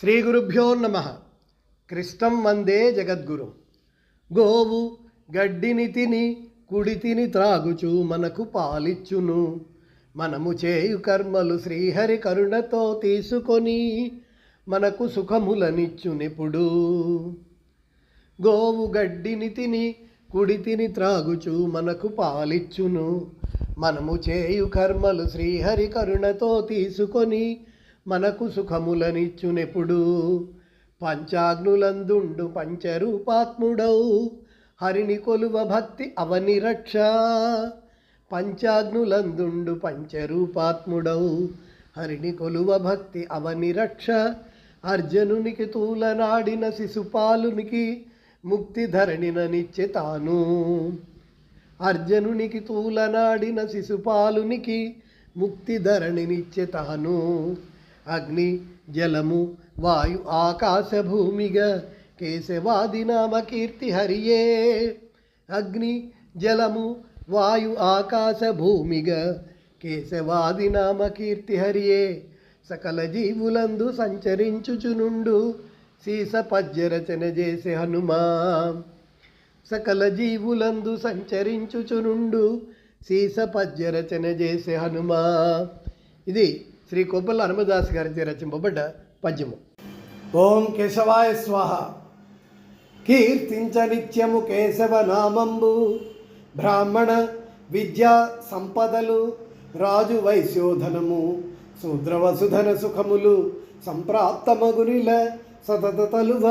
శ్రీ గురుభ్యో నమ. కృష్ణం వందే జగద్గురు. గోవు గడ్డిని తిని కుడి తిని త్రాగుచు మనకు పాలిచ్చును. మనము చేయు కర్మలు శ్రీహరి కరుణతో తీసుకొని మనకు సుఖములనిచ్చునిప్పుడు. గోవు గడ్డిని తిని కుడి తిని త్రాగుచు మనకు పాలిచ్చును. మనము చేయు కర్మలు శ్రీహరి కరుణతో తీసుకొని మనకు సుఖములనిచ్చునెప్పుడు. పంచాగ్నులందుండు పంచరూపాత్ముడౌ హరిని కొలువ భక్తి అవని రక్ష. పంచాగ్నులందుండు పంచరూపాత్ముడౌ హరిని కొలువ భక్తి అవని రక్ష. అర్జునునికి తూలనాడిన శిశుపాలునికి ముక్తి ధరణిననిచ్చే తాను. అర్జునునికి తూలనాడిన శిశుపాలునికి ముక్తి ధరణినిచ్చే తాను. అగ్ని జలము వాయు ఆకాశ భూమిగా కేశవాది నామ కీర్తి హరియే. అగ్ని జలము వాయు ఆకాశ భూమిగా కేశవాది నామ కీర్తి హరియే. సకల జీవులందు సంచరించుచునుండు సీస పద్యరచన చేసే హనుమా సకల జీవులందు సంచరించుచునుండు సీస పద్యరచన చేసే హనుమా ఇది శ్రీ కొబ్బల హనుమదాస్ గారి రచింపబడ్డ పద్యము. ఓం కేశవాయ స్వాహ. కీర్తించ నిత్యము కేశవ నామంబు బ్రాహ్మణ విద్యా సంపదలు రాజు వైశ్యోధనము శూద్రవసుధన సుఖములు సంప్రాప్తమగునిల సతత తలువ.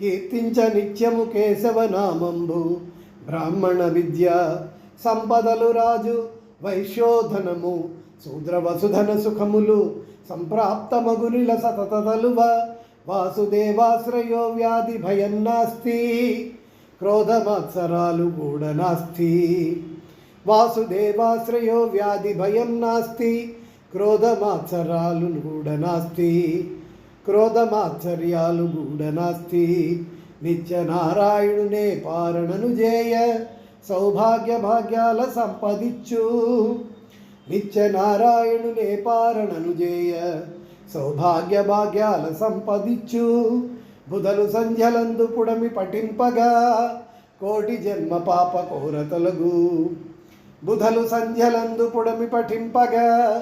కీర్తించ నిత్యము కేశవ నామంబు బ్రాహ్మణ విద్య సంపదలు రాజు వైశ్యోధనము శూద్ర వసుధన సుఖములు సంప్రాప్తమగునిల సతతనలువ వాసుదేవాశ్రయో వ్యాధి భయం నాస్తి క్రోధమత్సరాలు కూడా నాస్తి. వాసుదేవాశ్రయో వ్యాధి భయం నాస్తి క్రోధమాత్సరాలు కూడా నాస్తి. క్రోధమాత్సర్యాలు కూడా నాస్తి. నిత్య నారాయణునే పారణను జేయ సౌభాగ్య భాగ్యాల సంపదిచ్చు. నిత్య నారాయణునే పారణను చేయ సౌభాగ్య భాగ్యాల సంపదిచ్చు. బుధలు సంధ్యలందు పుడమి పఠింపగా. కోటి జన్మ పాప కోరతలగు బుధలు సంధ్యలందు పుడమి పఠింపగా.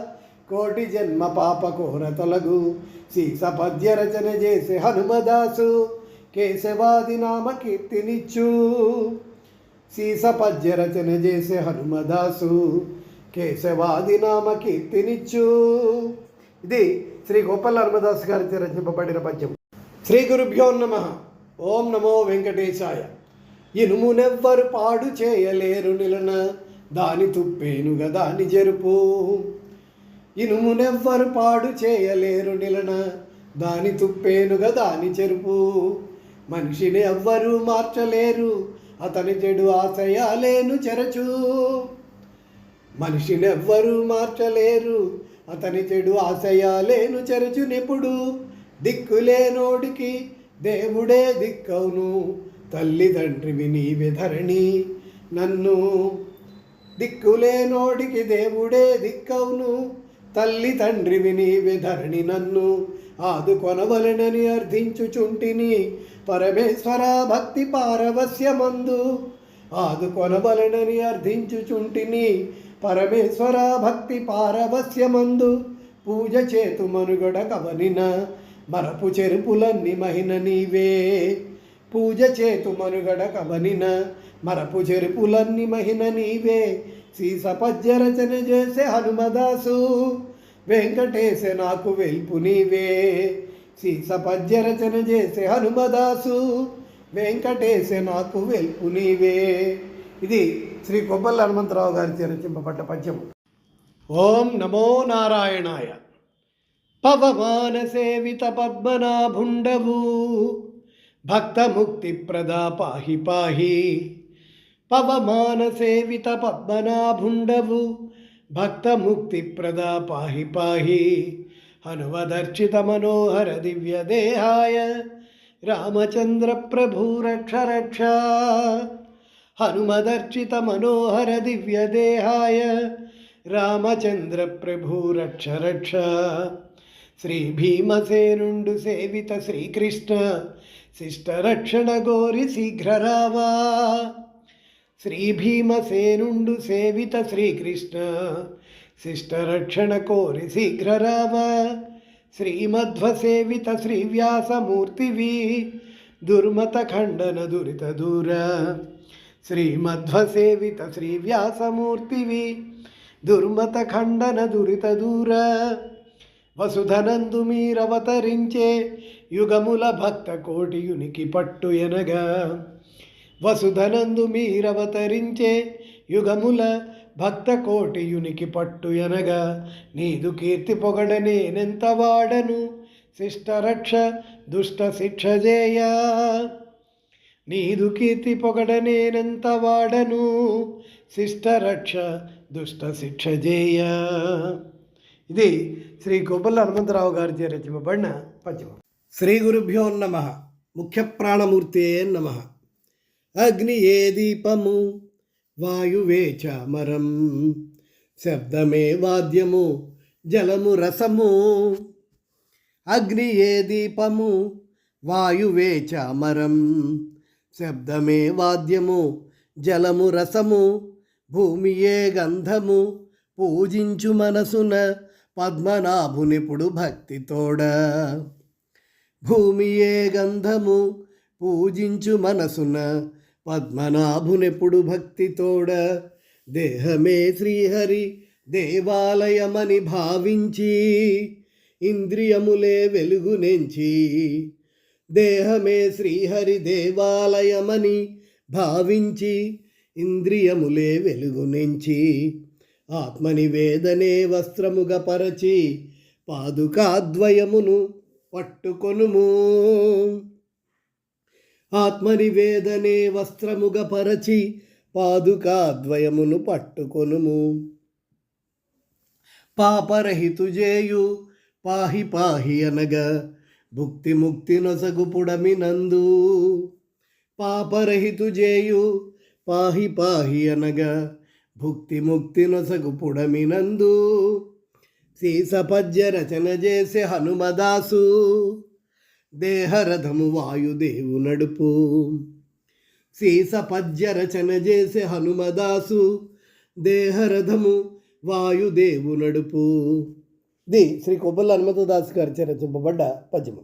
కోటి జన్మ పాప కోరతలగు సీస పద్య రచన చేసే హనుమదాసు. కేశవాది నామ కీర్తినిచ్చు. సీస పద్య రచన చేసే హనుమదాసు. కేశవాది నామ కీర్తినిచ్చు ఇది శ్రీ గోపాల హనుమదాస్ గారి రచింపబడిన పద్యం. శ్రీ గురుభ్యో నమ. ఓం నమో వెంకటేశాయ. ఇనుమునెవ్వరు పాడు చేయలేరు నిలన దాని తుప్పేనుగ దాని జరుపు. ఇనుమునెవ్వరు పాడు చేయలేరు నిలన దాని తుప్పేనుగ దాని చెరుపు మనిషిని ఎవ్వరూ మార్చలేరు అతని చెడు ఆశయాలేను చెరచు. మనిషినెవ్వరూ మార్చలేరు. అతని చెడు ఆశయాలేను చెరచు నిపుడు దిక్కులేనోడికి దేవుడే దిక్కవును. తల్లిదండ్రివి నీవే ధరణి. నన్ను దిక్కులేనోడికి దేవుడే దిక్కవును. తల్లి తండ్రివి నీవే ధరణి నన్ను. ఆదుకొనవలనని అర్థించుచుంటిని. పరమేశ్వర భక్తి పారవస్యమందు ఆదుకొనవలనని అర్థించుచుంటిని. పరమేశ్వర భక్తి పారవస్యమందు పూజ చేతు మనుగడ కవనిన మరపు చెరుపులన్నీ మహిన నీవే. పూజ చేతు మనుగడ కవనిన మరపు చెరుపులన్నీ మహిన నీవే. సీస రచన చేసే హనుమదాసు వెంకటేశ నాకు వెల్పు నీవే. సీస రచన చేసే హనుమదాసు వెంకటేశ నాకు వెల్పు నీవే. ఇది శ్రీ కొబ్బల్ల హనుమంతరావు గారి రచింపబడ్డ పద్యం ఓం నమో నారాయణాయ. పవమాన సేవిత పద్మనాభుండవు. భక్తముక్తి ప్రదా పాహి పాహి. పవమాన సేవిత పద్మనాభుండవు. భక్తముక్తి ప్రదా పాహి పాహి. హనుమదర్చిత మనోహర దివ్య దేహాయ. రామచంద్ర ప్రభు రక్ష రక్ష. హనుమదర్చిత మనోహర దివ్య దేహాయ రామచంద్ర ప్రభు రక్ష రక్ష శ్రీ భీమసేనుండు సేవిత శ్రీకృష్ణ శిష్ట రక్షణ గోరి శీఘ్ర రావా శ్రీ భీమసేనుండు సేవిత శ్రీకృష్ణ శిష్ట రక్షణ కోరి శీఘ్ర రావా శ్రీమధ్వ సేవిత శ్రీవ్యాసమూర్తివి దుర్మత ఖండన దురిత దూర. శ్రీమధ్వసేవిత శ్రీ శ్రీవ్యాసమూర్తివి. దుర్మత ఖండన దురిత దూర. వసుధనందు మీరవతరించే యుగముల భక్త కోటియునికి పట్టు ఎనగా. వసుధనందు మీరవతరించే యుగముల భక్త కోటియునికి పట్టు ఎనగా. నీదు కీర్తి పొగడనేనెంత వాడను? శిష్టరక్ష దుష్ట శిక్ష జేయా. నీదు కీర్తి పొగడ నేనెంత వాడను. శిష్టరక్ష దుష్ట శిక్ష చేయ ఇది శ్రీ కొబ్బల హనుమంతరావు గారిచే రచింపబడిన పద్యం శ్రీ గురుభ్యో నమ. ముఖ్య ప్రాణమూర్తే నమ. అగ్ని ఏ దీపము? వాయువే చామరం శబ్దమే వాద్యము? జలము రసము? అగ్ని ఏ దీపము? వాయువే చామరం శబ్దమే వాద్యము జలము రసము భూమియే గంధము పూజించు మనసున పద్మనాభునిపుడు భక్తితోడ. భూమియే గంధము పూజించు మనసున పద్మనాభునెప్పుడు భక్తితోడ. దేహమే శ్రీహరి దేవాలయమని భావించి ఇంద్రియములే వెలుగునెంచి దేహమే శ్రీహరి దేవాలయమని భావించి ఇంద్రియములే వెలుగునించి ఆత్మనివేదనే వస్త్రముగా పరచి పాదుకాద్వయమును పట్టుకొనుము. ఆత్మనివేదనే వస్త్రముగా పరచి పాదుకాద్వయమును పట్టుకొనుము. పాపరహితుజేయు పాహి పాహి అనగా భుక్తి ముక్తి నొసగు పుడమినందు పాపరహితు జేయు పాహి పాహి అనగా భుక్తి ముక్తి నొసగు పుడమినందు సీసపద్య రచన చేసే హనుమదాసు దేహరథము వాయుదేవు నడుపు. సీసపద్య రచన చేసే హనుమదాసు దేహరథము వాయుదేవు నడుపు. ఇది శ్రీ కొబ్బల్ల హనుమంతదాస్ గారిచే రచింపబడ్డ పద్యము.